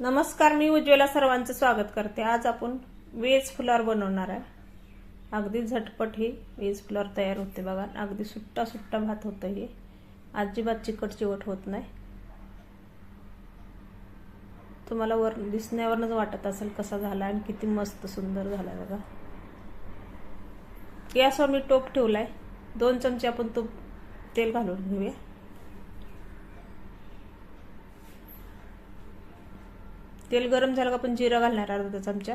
नमस्कार मी उज्ज्वला सर्वांचं स्वागत करते. आज आपण वेज फुलावर बनवणार आहे. अगदी झटपट ही वेज फुलावर तयार होते बघा. अगदी सुट्टा सुट्टा भात होतं हे. अजिबात चिकट चिवट होत नाही. तुम्हाला वर दिसण्यावरनच वाटत असेल कसा झाला आणि किती मस्त सुंदर झाला बघा. गॅसवर मी टोप ठेवला आहे दोन चमचे आपण तूप तेल घालून घेऊया. तेल गरम झालं का आपण जिरं घालणार अर्धा चमचा.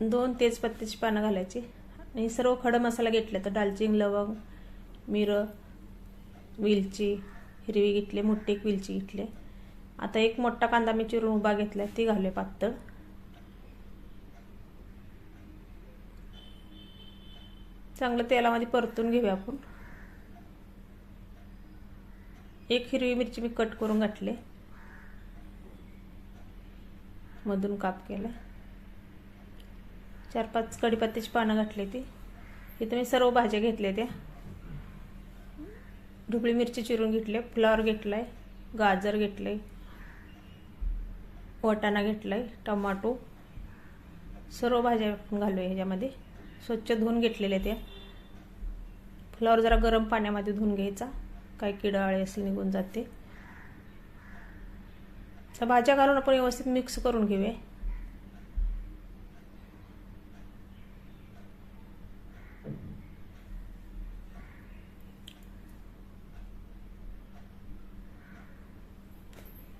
दोन तेजपत्त्याची पानं घालायची. आणि सर्व खडं मसाला घेतले तर दालचिनी लवंग मिरं वेलची हिरवी घेतली मोठी एक वेलची घेतली. आता एक मोठा कांदा मी चिरून उभा घेतला ती घालूया पातळ. चांगलं तेलामध्ये परतून घेऊया आपण. एक हिरवी मिरची मी कट करून घातली. मधून काप केला. चार पाच कडीपत्त्याची पानं घातली ती. इथं मी सर्व भाज्या घेतल्या त्या. ढुबळी मिरची चिरून घेतली फ्लावर घेतलाय गाजर घेतले वाटाणा घेतलाय टमाटो सर्व भाज्या घालूया ह्याच्यामध्ये. स्वच्छ धुवून घेतलेल्या त्या. फ्लॉवर जरा गरम पाण्यामध्ये धुवून घ्यायचा. काही किडाळे असेल निघून जाते. त्या भाज्या घालून आपण व्यवस्थित मिक्स करून घेऊया.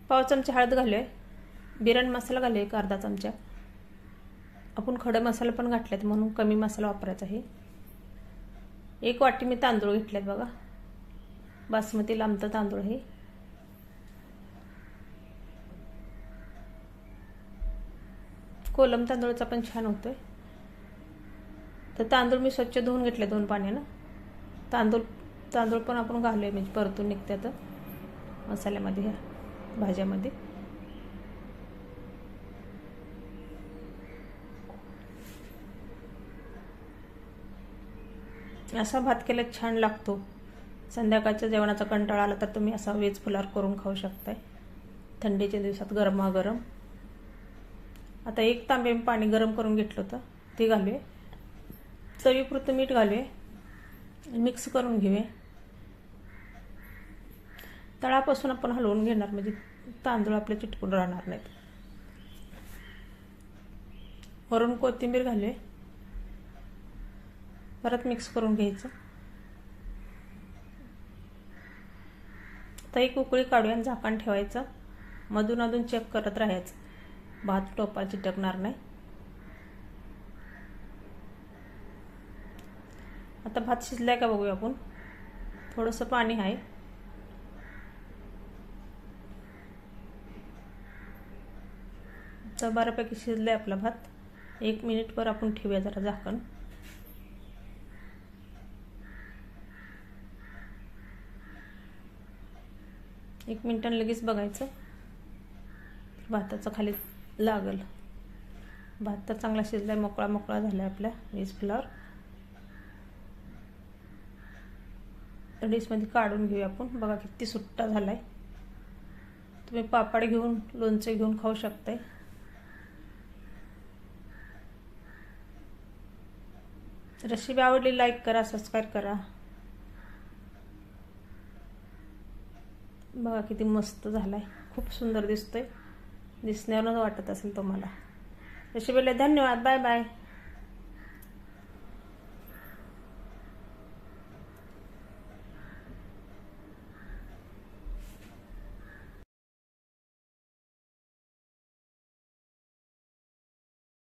पाव चमचा हळद घालूया. बिर्याणी मसाला घालूया एक अर्धा चमचा. आपण खडे मसाला पण घातलेत म्हणून कमी मसाला वापरायचा आहे. एक वाटी मी तांदूळ घेतलेत बघा. बासमती लांबतं तांदूळ हे कोलम तांदूळचा पण छान होतोय. तर तांदूळ मी स्वच्छ धुवून घेतले दोन पाण्यानं तांदूळ तांदूळ पण आपण घालूया म्हणजे परतून निघतात मसाल्यामध्ये ह्या भाज्यामध्ये. असा भात केला छान लागतो. संध्याकाळच्या जेवणाचा कंटाळा आला तर तुम्ही असा वेज फुलार करून खाऊ शकताय. थंडीच्या दिवसात गरमागरम. आता एक तांबे पाणी गरम करून घेतलं होतं ते घालूया. चवीपुरतं मीठ घालूया. मिक्स करून घेऊया. तळापासून आपण हलवून घेणार म्हणजे तांदूळ आपले चिटकून राहणार नाहीत. वरून कोथिंबीर घालूया. परत मिक्स करून घ्यायचं. आता एक उकळी काढूया आणि झाकण ठेवायचं. मधून अधून चेक करत राहायचं. भात टोपा चिटकणार नाही. आता भात शिजलाय का बघूया आपण. थोडंसं पाणी आहे. तर बऱ्यापैकी शिजलाय आपला भात. एक मिनिटवर आपण ठेवूया जरा झाकण. एक मिनिटानं लगेच बघायचं. भाताचं खाली लागल. भात तर चांगला शिजलाय मोकळा मोकळा झाला आपल्या वीज फुलावर डिशमध्ये काढून घेऊया आपण. बघा किती सुट्टा झालाय. तुम्ही पापड घेऊन लोणचे घेऊन खाऊ शकताय. रेसिपी आवडली लाईक करा सबस्क्राईब करा. बघा किती मस्त झालाय. खूप सुंदर दिसतोय. दिसण्यावरच वाटत असेल तुम्हाला. रेसिपीला धन्यवाद. Bye bye.